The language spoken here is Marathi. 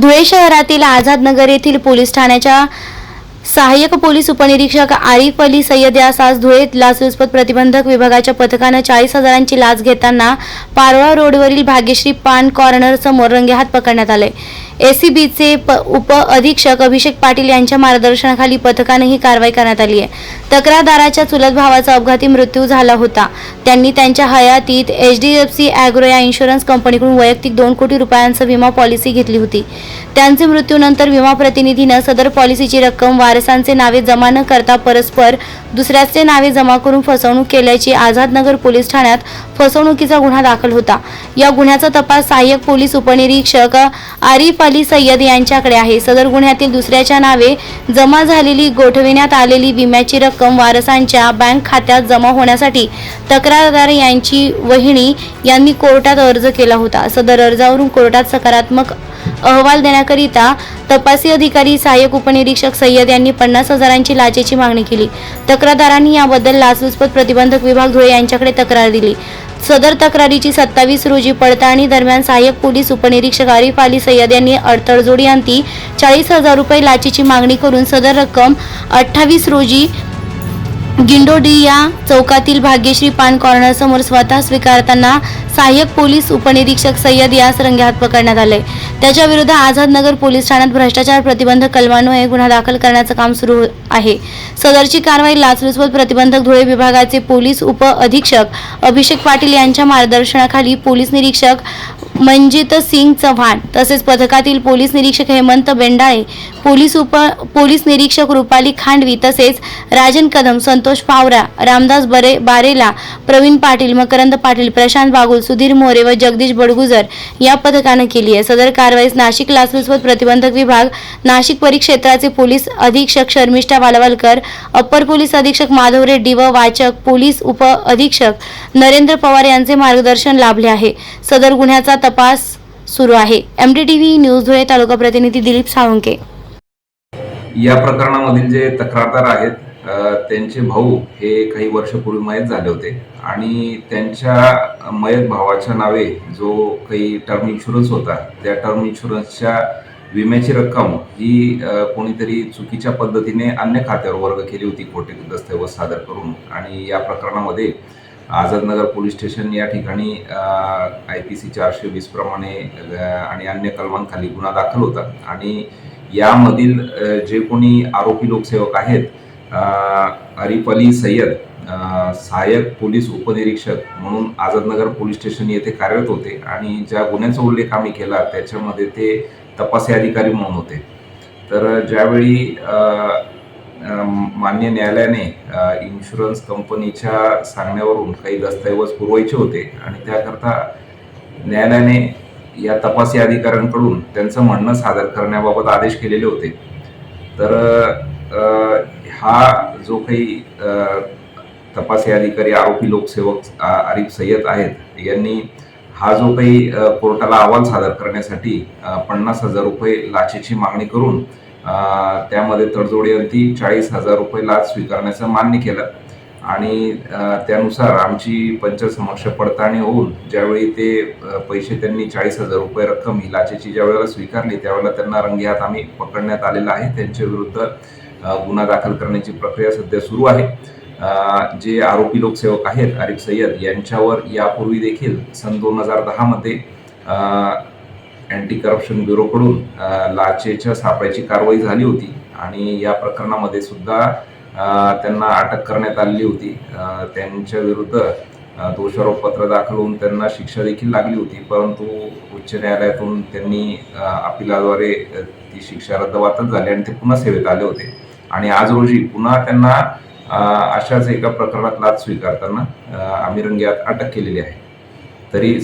धुळे शहरातील आझादनगर येथील पोलीस ठाण्याच्या सहाय्यक पोलीस उपनिरीक्षक आरिफ अली सय्यद यास आज धुळेत लाचलुचपत प्रतिबंधक विभागाच्या पथकानं चाळीस हजारांची लाच घेताना पारोळा रोडवरील भाग्यश्री पान कॉर्नर समोर रंगेहात पकडण्यात आले. एसीबीचे प उप अधीक्षक अभिषेक पाटील यांच्या मार्गदर्शनाखाली पथकानं ही कारवाई करण्यात आली आहे. तक्रारदाराच्या चुलत भावाचा अपघाती मृत्यू झाला होता. त्यांनी त्यांच्या हयातीत H D F C agro या इन्शुरन्स कंपनीकडून वैयक्तिक दोन कोटी रुपयांचा विमा पॉलिसी घेतली होती. त्यांचे मृत्यूनंतर विमा प्रतिनिधीनं सदर पॉलिसीची रक्कम वारसांचे नावे जमा न करता परस्पर दुसऱ्याचे नावे जमा करून फसवणूक केल्याची आझादनगर पोलीस ठाण्यात फसवणुकीचा गुन्हा दाखल होता. या गुन्ह्याचा तपास सहाय्यक पोलीस उपनिरीक्षक आरिफ अली सय्यद यांच्याकडे आहे. सदर गुन्ह्यातील दुसऱ्याच्या नावे जमा झालेली गोठविण्यात आलेली विम्याची रक्कम वारसांच्या बँक खात्यात जमा होण्यासाठी तक्रारदार यांची वहिणी यांनी कोर्टात अर्ज केला होता. सदर अर्जावरून कोर्टात सकारात्मक अहवाल देण्याकरिता तपासी अधिकारी सहाय्यक उपनिरीक्षक सय्यद यांनी पन्नास हजारांची लाचेची मागणी केली. तक्रारदारांनी याबद्दल लाचलुचपत प्रतिबंधक विभाग धुळे यांच्याकडे तक्रार दिली. सदर तक्रारीची सत्तावीस रोजी पडताळणी दरम्यान सहाय्यक पोलीस उपनिरीक्षक आरिफ अली सय्यद यांनी अडतळजोडी अंती चाळीस हजार रुपये लाचेची मागणी करून सदर रक्कम अठ्ठावीस रोजी गिंडोडी या चौकातील भाग्यश्री पान कॉर्नरसमोर स्वतः स्वीकारताना सहाय्यक पोलीस उपनिरीक्षक सय्यद यास रंगेहात पकडण्यात आले. त्याच्या विरुद्ध आझादनगर पोलीस ठाण्यात भ्रष्टाचार प्रतिबंध कलमान्वये गुन्हा दाखल करण्याचं काम सुरू आहे. सदरची कारवाई लाचलुचपत प्रतिबंधक धुळे विभागाचे पोलीस उप अधीक्षक अभिषेक पाटील यांच्या मार्गदर्शनाखाली पोलीस निरीक्षक मंजित सिंग चव्हाण तसेच पथकातील पोलीस निरीक्षक हेमंत बेंडाळे पोलीस उप पोलीस निरीक्षक रुपाली खांडवी तसेच राजन कदम संतोष पावरा रामदास बरे बारेला प्रवीण पाटील मकरंद पाटील प्रशांत बागुल सुधीर मोरे व जगदीश बडगुजर या पथकानं केली आहे. सदर कारवाईस नाशिक लाचलुचपत प्रतिबंधक विभाग नाशिक परिक्षेत्राचे पोलीस अधीक्षक शर्मिष्ठा वालवलकर अप्पर पोलीस अधीक्षक माधव रेड्डी व वाचक पोलीस उप अधीक्षक नरेंद्र पवार यांचे मार्गदर्शन लाभले आहे. सदर गुन्ह्याचा तपास सुरू आहे. एमडीटीव्ही न्यूज धुळे तालुका प्रतिनिधी दिलीप साळुंके. या प्रकरणामधील जे तक्रारदार आहेत त्यांचे भाऊ हे काही वर्षपूर्वी मयत झाले होते. आणि त्यांच्या मयत भावाच्या नावे जो काही टर्म इन्शुरन्स होता त्या टर्म इन्शुरन्सच्या विम्याची रक्कम ही कोणीतरी चुकीच्या पद्धतीने अन्य खात्यावर वर्ग केली होती खोटे दस्तऐवज सादर करून. आणि या प्रकरणामध्ये आझादनगर पोलीस स्टेशन या ठिकाणी आय पी सी चारशे वीस प्रमाणे आणि अन्य कलमांखाली गुन्हा दाखल होता. आणि यामधील जे कोणी आरोपी लोकसेवक आहेत अरिफ अली सय्यद सहाय्यक पोलीस उपनिरीक्षक म्हणून आझादनगर पोलीस स्टेशन येथे कार्यरत होते. आणि ज्या गुन्ह्याचा उल्लेख आम्ही केला त्याच्यामध्ये ते तपासी अधिकारी म्हणून होते. तर ज्यावेळी मान्य न्यायालयाने इन्शुरन्स कंपनीच्या सांगण्यावरून काही दस्तऐवज पुरवायचे होते आणि त्याकरता न्यायालयाने या तपासी अधिकाऱ्यांकडून त्यांचं म्हणणं सादर करण्याबाबत आदेश केलेले होते. तर हा जो काही तपासी अधिकारी आरोपी लोकसेवक आरिफ सय्यद आहेत यांनी हा जो काही कोर्टाला अहवाल सादर करण्यासाठी पन्नास हजार रुपये लाचेची मागणी करून त्यामध्ये तडजोडी अंती चाळीस हजार रुपये लाच स्वीकारण्याचं मान्य केलं. आणि त्यानुसार आमची पंचसमक्ष पडताळणी होऊन ज्यावेळी ते पैसे त्यांनी चाळीस हजार रुपये रक्कम ही लाचेची ज्या वेळेला स्वीकारली त्यावेळेला त्यांना रंगेहात आम्ही पकडण्यात आलेला आहे. त्यांच्या विरुद्ध गुन्हा दाखल करण्याची प्रक्रिया सध्या सुरू आहे. जे आरोपी लोकसेवक आहेत आरिफ सय्यद यांच्यावर यापूर्वी देखील सन दोन हजार दहामध्ये अँटी करप्शन ब्युरोकडून लाचेच्या सापळ्याची कारवाई झाली होती आणि या प्रकरणामध्ये सुद्धा त्यांना अटक करण्यात आलेली होती. त्यांच्या विरुद्ध दोषारोपपत्र दाखल होऊन त्यांना शिक्षा देखील लागली होती. परंतु उच्च न्यायालयातून त्यांनी अपिलाद्वारे ती शिक्षा रद्दबातल झाली आणि ते पुन्हा सेवेत आले होते. आणि आज रोजी पुन्हा त्यांना अशाच एका प्रकरणात लाच स्वीकारताना अ, आम्ही अटक केलेली आहे. तरी